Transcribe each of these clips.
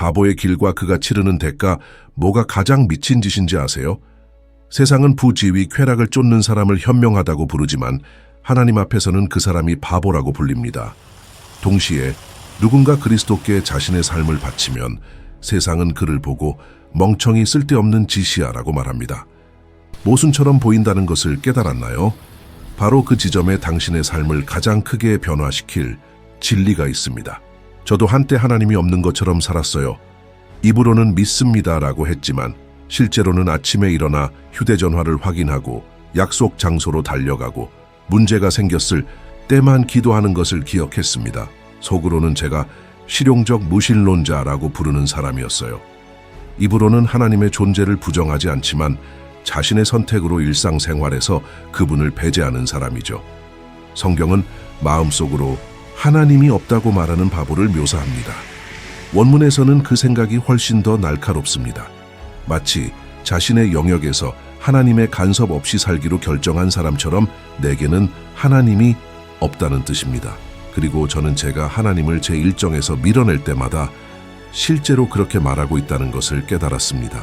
바보의 길과 그가 치르는 대가 뭐가 가장 미친 짓인지 아세요? 세상은 부지위 쾌락을 쫓는 사람을 현명하다고 부르지만 하나님 앞에서는 그 사람이 바보라고 불립니다. 동시에 누군가 그리스도께 자신의 삶을 바치면 세상은 그를 보고 멍청이 쓸데없는 짓이야라고 말합니다. 모순처럼 보인다는 것을 깨달았나요? 바로 그 지점에 당신의 삶을 가장 크게 변화시킬 진리가 있습니다. 저도 한때 하나님이 없는 것처럼 살았어요. 입으로는 믿습니다라고 했지만 실제로는 아침에 일어나 휴대전화를 확인하고 약속 장소로 달려가고 문제가 생겼을 때만 기도하는 것을 기억했습니다. 속으로는 제가 실용적 무신론자라고 부르는 사람이었어요. 입으로는 하나님의 존재를 부정하지 않지만 자신의 선택으로 일상생활에서 그분을 배제하는 사람이죠. 성경은 마음속으로 하나님이 없다고 말하는 바보를 묘사합니다. 원문에서는 그 생각이 훨씬 더 날카롭습니다. 마치 자신의 영역에서 하나님의 간섭 없이 살기로 결정한 사람처럼 내게는 하나님이 없다는 뜻입니다. 그리고 저는 제가 하나님을 제 일정에서 밀어낼 때마다 실제로 그렇게 말하고 있다는 것을 깨달았습니다.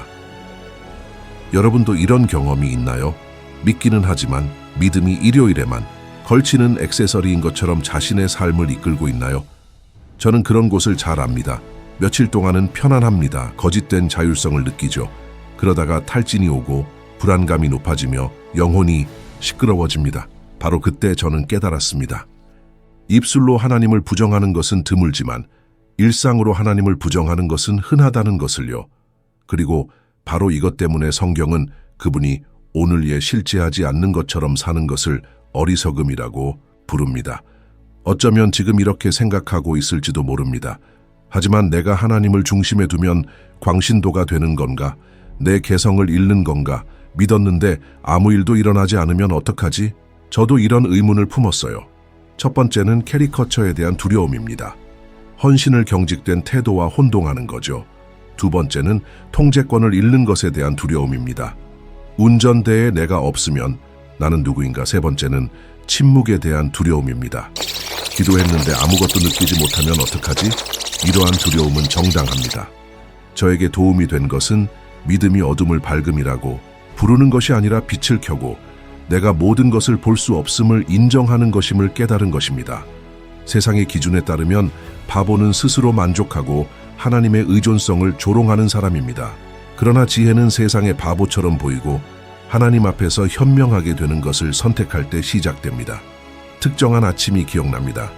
여러분도 이런 경험이 있나요? 믿기는 하지만 믿음이 일요일에만 걸치는 액세서리인 것처럼 자신의 삶을 이끌고 있나요? 저는 그런 곳을 잘 압니다. 며칠 동안은 편안합니다. 거짓된 자율성을 느끼죠. 그러다가 탈진이 오고 불안감이 높아지며 영혼이 시끄러워집니다. 바로 그때 저는 깨달았습니다. 입술로 하나님을 부정하는 것은 드물지만 일상으로 하나님을 부정하는 것은 흔하다는 것을요. 그리고 바로 이것 때문에 성경은 그분이 오늘 예 실제하지 않는 것처럼 사는 것을 어리석음이라고 부릅니다. 어쩌면 지금 이렇게 생각하고 있을지도 모릅니다. 하지만 내가 하나님을 중심에 두면 광신도가 되는 건가? 내 개성을 잃는 건가? 믿었는데 아무 일도 일어나지 않으면 어떡하지? 저도 이런 의문을 품었어요. 첫 번째는 캐리커처에 대한 두려움입니다. 헌신을 경직된 태도와 혼동하는 거죠. 두 번째는 통제권을 잃는 것에 대한 두려움입니다. 운전대에 내가 없으면 나는 누구인가? 세 번째는 침묵에 대한 두려움입니다. 기도했는데 아무것도 느끼지 못하면 어떡하지? 이러한 두려움은 정당합니다. 저에게 도움이 된 것은 믿음이 어둠을 밝음이라고 부르는 것이 아니라 빛을 켜고 내가 모든 것을 볼 수 없음을 인정하는 것임을 깨달은 것입니다. 세상의 기준에 따르면 바보는 스스로 만족하고 하나님의 의존성을 조롱하는 사람입니다. 그러나 지혜는 세상의 바보처럼 보이고 하나님 앞에서 현명하게 되는 것을 선택할 때 시작됩니다. 특정한 아침이 기억납니다.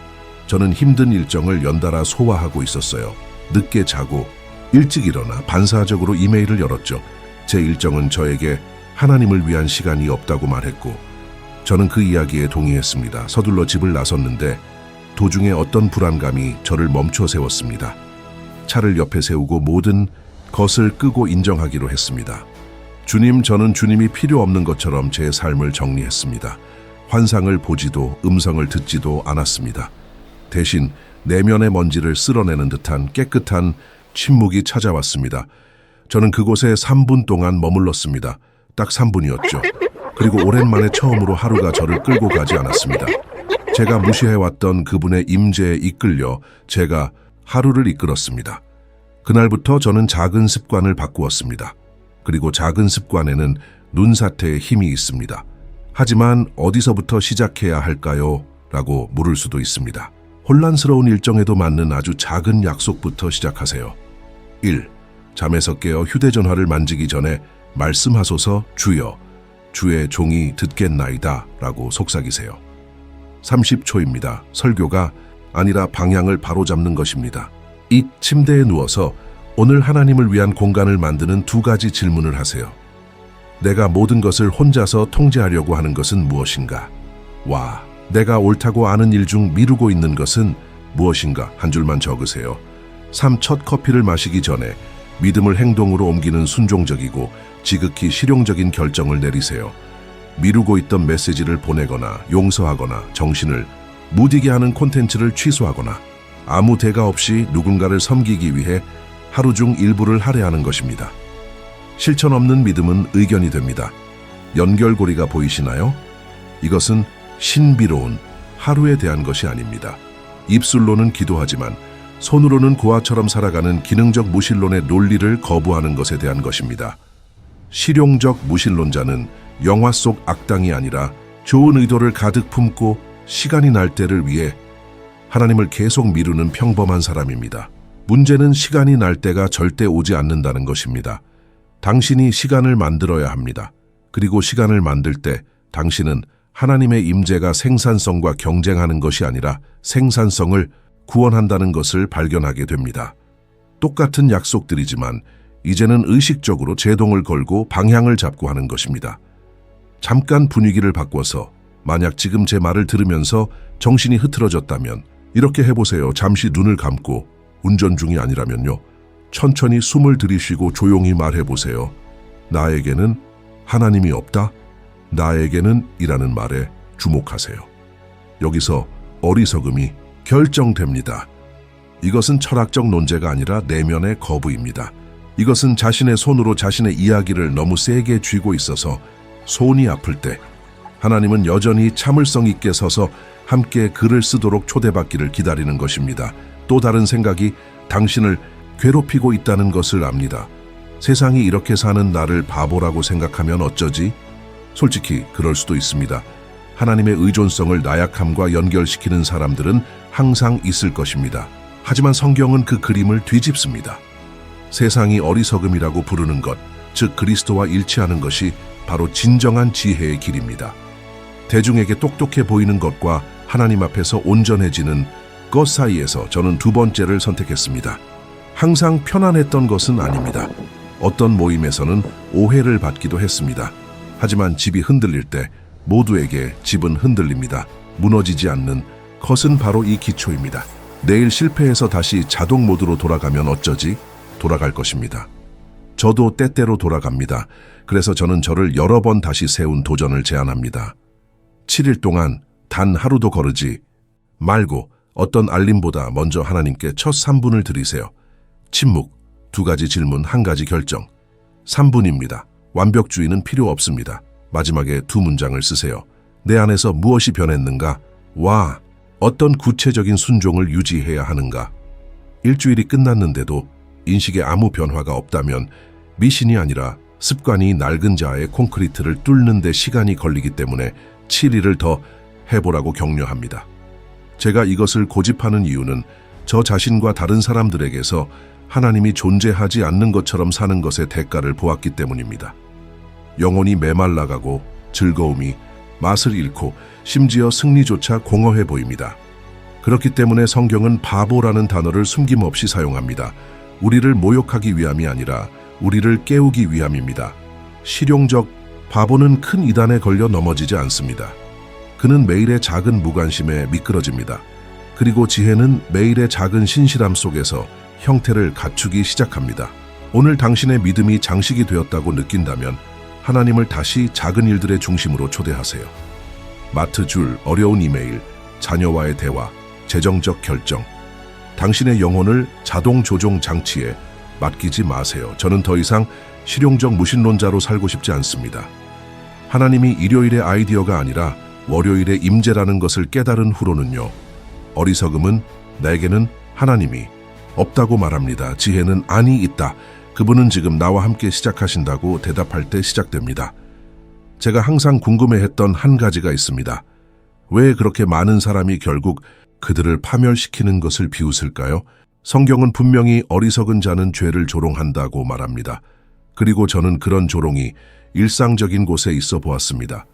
저는 힘든 일정을 연달아 소화하고 있었어요. 늦게 자고 일찍 일어나 반사적으로 이메일을 열었죠. 제 일정은 저에게 하나님을 위한 시간이 없다고 말했고 저는 그 이야기에 동의했습니다. 서둘러 집을 나섰는데 도중에 어떤 불안감이 저를 멈춰 세웠습니다. 차를 옆에 세우고 모든 것을 끄고 인정하기로 했습니다. 주님, 저는 주님이 필요 없는 것처럼 제 삶을 정리했습니다. 환상을 보지도 음성을 듣지도 않았습니다. 대신 내면의 먼지를 쓸어내는 듯한 깨끗한 침묵이 찾아왔습니다. 저는 그곳에 3분 동안 머물렀습니다. 딱 3분이었죠. 그리고 오랜만에 처음으로 하루가 저를 끌고 가지 않았습니다. 제가 무시해왔던 그분의 임재에 이끌려 제가 하루를 이끌었습니다. 그날부터 저는 작은 습관을 바꾸었습니다. 그리고 작은 습관에는 눈사태의 힘이 있습니다. 하지만 어디서부터 시작해야 할까요? 라고 물을 수도 있습니다. 혼란스러운 일정에도 맞는 아주 작은 약속부터 시작하세요. 1. 잠에서 깨어 휴대전화를 만지기 전에 말씀하소서 주여, 주의 종이 듣겠나이다 라고 속삭이세요. 30초입니다. 설교가 아니라 방향을 바로잡는 것입니다. 이 침대에 누워서 오늘 하나님을 위한 공간을 만드는 두 가지 질문을 하세요. 내가 모든 것을 혼자서 통제하려고 하는 것은 무엇인가? 와, 내가 옳다고 아는 일 중 미루고 있는 것은 무엇인가? 한 줄만 적으세요. 3. 첫 커피를 마시기 전에 믿음을 행동으로 옮기는 순종적이고 지극히 실용적인 결정을 내리세요. 미루고 있던 메시지를 보내거나 용서하거나 정신을 무디게 하는 콘텐츠를 취소하거나 아무 대가 없이 누군가를 섬기기 위해 하루 중 일부를 할애하는 것입니다. 실천 없는 믿음은 의견이 됩니다. 연결고리가 보이시나요? 이것은 신비로운 하루에 대한 것이 아닙니다. 입술로는 기도하지만 손으로는 고아처럼 살아가는 기능적 무신론의 논리를 거부하는 것에 대한 것입니다. 실용적 무신론자는 영화 속 악당이 아니라 좋은 의도를 가득 품고 시간이 날 때를 위해 하나님을 계속 미루는 평범한 사람입니다. 문제는 시간이 날 때가 절대 오지 않는다는 것입니다. 당신이 시간을 만들어야 합니다. 그리고 시간을 만들 때 당신은 하나님의 임재가 생산성과 경쟁하는 것이 아니라 생산성을 구원한다는 것을 발견하게 됩니다. 똑같은 약속들이지만 이제는 의식적으로 제동을 걸고 방향을 잡고 하는 것입니다. 잠깐 분위기를 바꿔서 만약 지금 제 말을 들으면서 정신이 흐트러졌다면 이렇게 해보세요. 잠시 눈을 감고 운전 중이 아니라면요. 천천히 숨을 들이쉬고 조용히 말해보세요. 나에게는 하나님이 없다. 나에게는 이라는 말에 주목하세요. 여기서 어리석음이 결정됩니다. 이것은 철학적 논제가 아니라 내면의 거부입니다. 이것은 자신의 손으로 자신의 이야기를 너무 세게 쥐고 있어서 손이 아플 때 하나님은 여전히 참을성 있게 서서 함께 글을 쓰도록 초대받기를 기다리는 것입니다. 또 다른 생각이 당신을 괴롭히고 있다는 것을 압니다. 세상이 이렇게 사는 나를 바보라고 생각하면 어쩌지? 솔직히 그럴 수도 있습니다. 하나님의 의존성을 나약함과 연결시키는 사람들은 항상 있을 것입니다. 하지만 성경은 그 그림을 뒤집습니다. 세상이 어리석음이라고 부르는 것, 즉 그리스도와 일치하는 것이 바로 진정한 지혜의 길입니다. 대중에게 똑똑해 보이는 것과 하나님 앞에서 온전해지는 것 사이에서 저는 두 번째를 선택했습니다. 항상 편안했던 것은 아닙니다. 어떤 모임에서는 오해를 받기도 했습니다. 하지만 집이 흔들릴 때 모두에게 집은 흔들립니다. 무너지지 않는 것은 바로 이 기초입니다. 내일 실패해서 다시 자동 모드로 돌아가면 어쩌지? 돌아갈 것입니다. 저도 때때로 돌아갑니다. 그래서 저는 저를 여러 번 다시 세운 도전을 제안합니다. 7일 동안 단 하루도 거르지 말고 어떤 알림보다 먼저 하나님께 첫 3분을 드리세요. 침묵, 두 가지 질문, 한 가지 결정. 3분입니다. 완벽주의는 필요 없습니다. 마지막에 두 문장을 쓰세요. 내 안에서 무엇이 변했는가? 와, 어떤 구체적인 순종을 유지해야 하는가? 일주일이 끝났는데도 인식에 아무 변화가 없다면 미신이 아니라 습관이 낡은 자의 콘크리트를 뚫는 데 시간이 걸리기 때문에 7일을 더 해보라고 격려합니다. 제가 이것을 고집하는 이유는 저 자신과 다른 사람들에게서 하나님이 존재하지 않는 것처럼 사는 것의 대가를 보았기 때문입니다. 영혼이 메말라가고 즐거움이 맛을 잃고 심지어 승리조차 공허해 보입니다. 그렇기 때문에 성경은 바보라는 단어를 숨김없이 사용합니다. 우리를 모욕하기 위함이 아니라 우리를 깨우기 위함입니다. 실용적 바보는 큰 이단에 걸려 넘어지지 않습니다. 그는 매일의 작은 무관심에 미끄러집니다. 그리고 지혜는 매일의 작은 신실함 속에서 형태를 갖추기 시작합니다. 오늘 당신의 믿음이 장식이 되었다고 느낀다면 하나님을 다시 작은 일들의 중심으로 초대하세요. 마트 줄, 어려운 이메일, 자녀와의 대화, 재정적 결정. 당신의 영혼을 자동 조종 장치에 맡기지 마세요. 저는 더 이상 실용적 무신론자로 살고 싶지 않습니다. 하나님이 일요일의 아이디어가 아니라 월요일의 임재라는 것을 깨달은 후로는요. 어리석음은 내게는 하나님이 없다고 말합니다. 지혜는 아니 있다. 그분은 지금 나와 함께 시작하신다고 대답할 때 시작됩니다. 제가 항상 궁금해했던 한 가지가 있습니다. 왜 그렇게 많은 사람이 결국 그들을 파멸시키는 것을 비웃을까요? 성경은 분명히 어리석은 자는 죄를 조롱한다고 말합니다. 그리고 저는 그런 조롱이 일상적인 곳에 있어 보았습니다.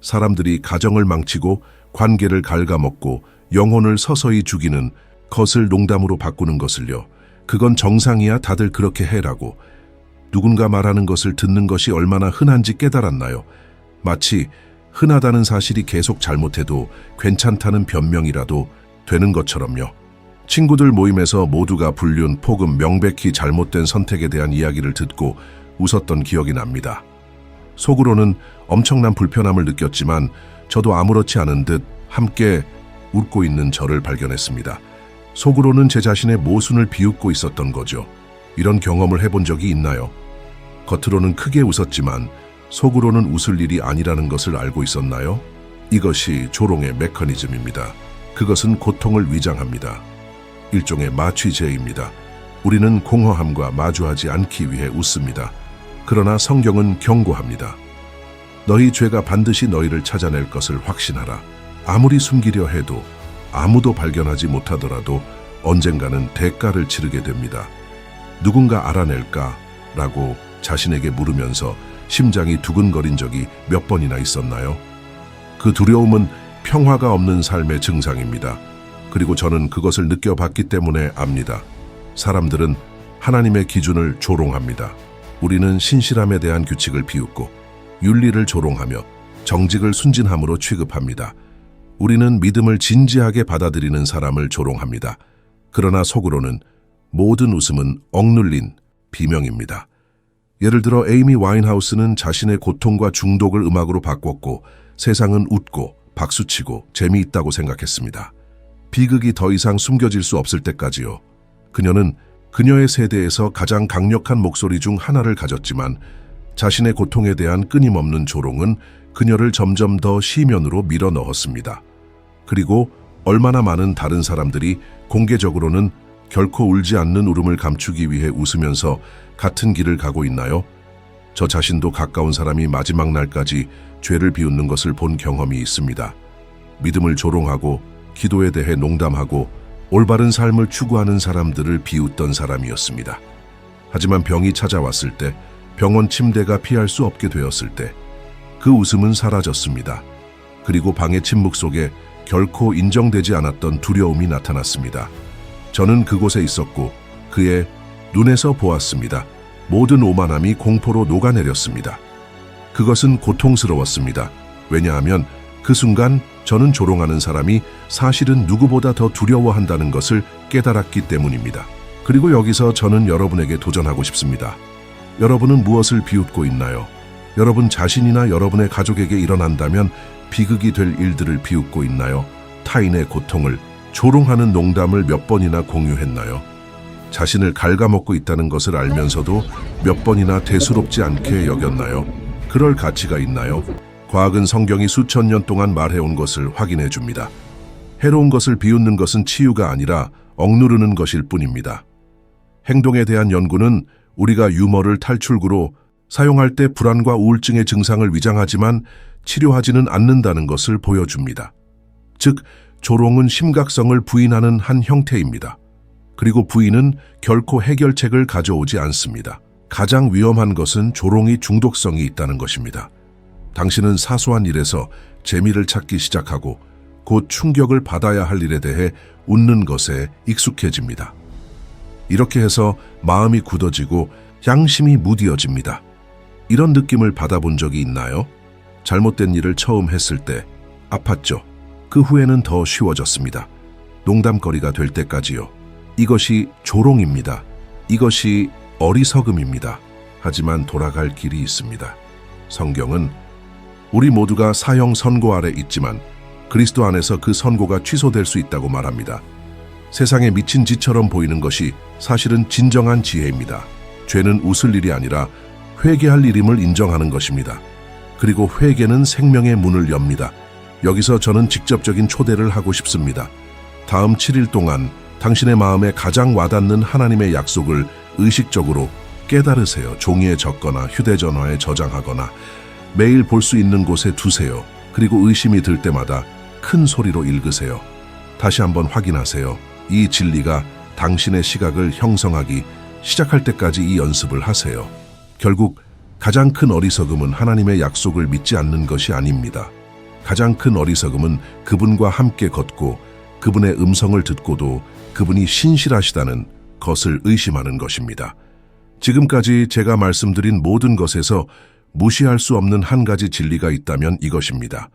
사람들이 가정을 망치고 관계를 갉아먹고 영혼을 서서히 죽이는 것을 농담으로 바꾸는 것을요. 그건 정상이야 다들 그렇게 해라고. 누군가 말하는 것을 듣는 것이 얼마나 흔한지 깨달았나요? 마치 흔하다는 사실이 계속 잘못해도 괜찮다는 변명이라도 되는 것처럼요. 친구들 모임에서 모두가 불륜, 폭음, 명백히 잘못된 선택에 대한 이야기를 듣고 웃었던 기억이 납니다. 속으로는 엄청난 불편함을 느꼈지만 저도 아무렇지 않은 듯 함께 웃고 있는 저를 발견했습니다. 속으로는 제 자신의 모순을 비웃고 있었던 거죠. 이런 경험을 해본 적이 있나요? 겉으로는 크게 웃었지만 속으로는 웃을 일이 아니라는 것을 알고 있었나요? 이것이 조롱의 메커니즘입니다. 그것은 고통을 위장합니다. 일종의 마취제입니다. 우리는 공허함과 마주하지 않기 위해 웃습니다. 그러나 성경은 경고합니다. 너희 죄가 반드시 너희를 찾아낼 것을 확신하라. 아무리 숨기려 해도 아무도 발견하지 못하더라도 언젠가는 대가를 치르게 됩니다. 누군가 알아낼까? 라고 자신에게 물으면서 심장이 두근거린 적이 몇 번이나 있었나요? 그 두려움은 평화가 없는 삶의 증상입니다. 그리고 저는 그것을 느껴봤기 때문에 압니다. 사람들은 하나님의 기준을 조롱합니다. 우리는 신실함에 대한 규칙을 비웃고 윤리를 조롱하며 정직을 순진함으로 취급합니다. 우리는 믿음을 진지하게 받아들이는 사람을 조롱합니다. 그러나 속으로는 모든 웃음은 억눌린 비명입니다. 예를 들어 에이미 와인하우스는 자신의 고통과 중독을 음악으로 바꿨고 세상은 웃고 박수치고 재미있다고 생각했습니다. 비극이 더 이상 숨겨질 수 없을 때까지요. 그녀는 그녀의 세대에서 가장 강력한 목소리 중 하나를 가졌지만 자신의 고통에 대한 끊임없는 조롱은 그녀를 점점 더 시면으로 밀어 넣었습니다. 그리고 얼마나 많은 다른 사람들이 공개적으로는 결코 울지 않는 울음을 감추기 위해 웃으면서 같은 길을 가고 있나요? 저 자신도 가까운 사람이 마지막 날까지 죄를 비웃는 것을 본 경험이 있습니다. 믿음을 조롱하고 기도에 대해 농담하고 올바른 삶을 추구하는 사람들을 비웃던 사람이었습니다. 하지만 병이 찾아왔을 때, 병원 침대가 피할 수 없게 되었을 때, 그 웃음은 사라졌습니다. 그리고 방의 침묵 속에 결코 인정되지 않았던 두려움이 나타났습니다. 저는 그곳에 있었고 그의 눈에서 보았습니다. 모든 오만함이 공포로 녹아내렸습니다. 그것은 고통스러웠습니다. 왜냐하면 그 순간 저는 조롱하는 사람이 사실은 누구보다 더 두려워한다는 것을 깨달았기 때문입니다. 그리고 여기서 저는 여러분에게 도전하고 싶습니다. 여러분은 무엇을 비웃고 있나요? 여러분 자신이나 여러분의 가족에게 일어난다면 비극이 될 일들을 비웃고 있나요? 타인의 고통을 조롱하는 농담을 몇 번이나 공유했나요? 자신을 갉아먹고 있다는 것을 알면서도 몇 번이나 대수롭지 않게 여겼나요? 그럴 가치가 있나요? 과학은 성경이 수천 년 동안 말해온 것을 확인해 줍니다. 해로운 것을 비웃는 것은 치유가 아니라 억누르는 것일 뿐입니다. 행동에 대한 연구는 우리가 유머를 탈출구로 사용할 때 불안과 우울증의 증상을 위장하지만 치료하지는 않는다는 것을 보여줍니다. 즉, 조롱은 심각성을 부인하는 한 형태입니다. 그리고 부인은 결코 해결책을 가져오지 않습니다. 가장 위험한 것은 조롱이 중독성이 있다는 것입니다. 당신은 사소한 일에서 재미를 찾기 시작하고 곧 충격을 받아야 할 일에 대해 웃는 것에 익숙해집니다. 이렇게 해서 마음이 굳어지고 양심이 무디어집니다. 이런 느낌을 받아본 적이 있나요? 잘못된 일을 처음 했을 때 아팠죠. 그 후에는 더 쉬워졌습니다. 농담거리가 될 때까지요. 이것이 조롱입니다. 이것이 어리석음입니다. 하지만 돌아갈 길이 있습니다. 성경은 우리 모두가 사형 선고 아래 있지만 그리스도 안에서 그 선고가 취소될 수 있다고 말합니다. 세상에 미친 짓처럼 보이는 것이 사실은 진정한 지혜입니다. 죄는 웃을 일이 아니라 회개할 일임을 인정하는 것입니다. 그리고 회개는 생명의 문을 엽니다. 여기서 저는 직접적인 초대를 하고 싶습니다. 다음 7일 동안 당신의 마음에 가장 와닿는 하나님의 약속을 의식적으로 깨달으세요. 종이에 적거나 휴대전화에 저장하거나 매일 볼 수 있는 곳에 두세요. 그리고 의심이 들 때마다 큰 소리로 읽으세요. 다시 한번 확인하세요. 이 진리가 당신의 시각을 형성하기 시작할 때까지 이 연습을 하세요. 결국 가장 큰 어리석음은 하나님의 약속을 믿지 않는 것이 아닙니다. 가장 큰 어리석음은 그분과 함께 걷고 그분의 음성을 듣고도 그분이 신실하시다는 것을 의심하는 것입니다. 지금까지 제가 말씀드린 모든 것에서 무시할 수 없는 한 가지 진리가 있다면 이것입니다.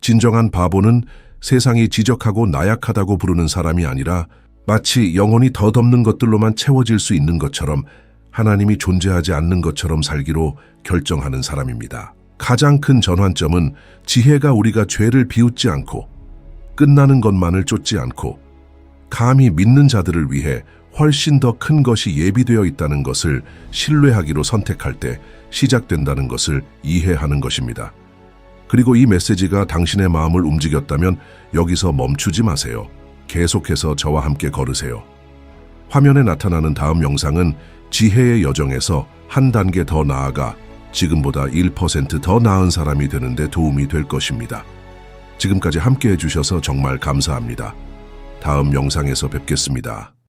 진정한 바보는 세상이 지적하고 나약하다고 부르는 사람이 아니라 마치 영혼이 덧없는 것들로만 채워질 수 있는 것처럼 하나님이 존재하지 않는 것처럼 살기로 결정하는 사람입니다. 가장 큰 전환점은 지혜가 우리가 죄를 비웃지 않고 끝나는 것만을 쫓지 않고 감히 믿는 자들을 위해 훨씬 더 큰 것이 예비되어 있다는 것을 신뢰하기로 선택할 때 시작된다는 것을 이해하는 것입니다. 그리고 이 메시지가 당신의 마음을 움직였다면 여기서 멈추지 마세요. 계속해서 저와 함께 걸으세요. 화면에 나타나는 다음 영상은 지혜의 여정에서 한 단계 더 나아가 지금보다 1%더 나은 사람이 되는데 도움이 될 것입니다. 지금까지 함께 해주셔서 정말 감사합니다. 다음 영상에서 뵙겠습니다.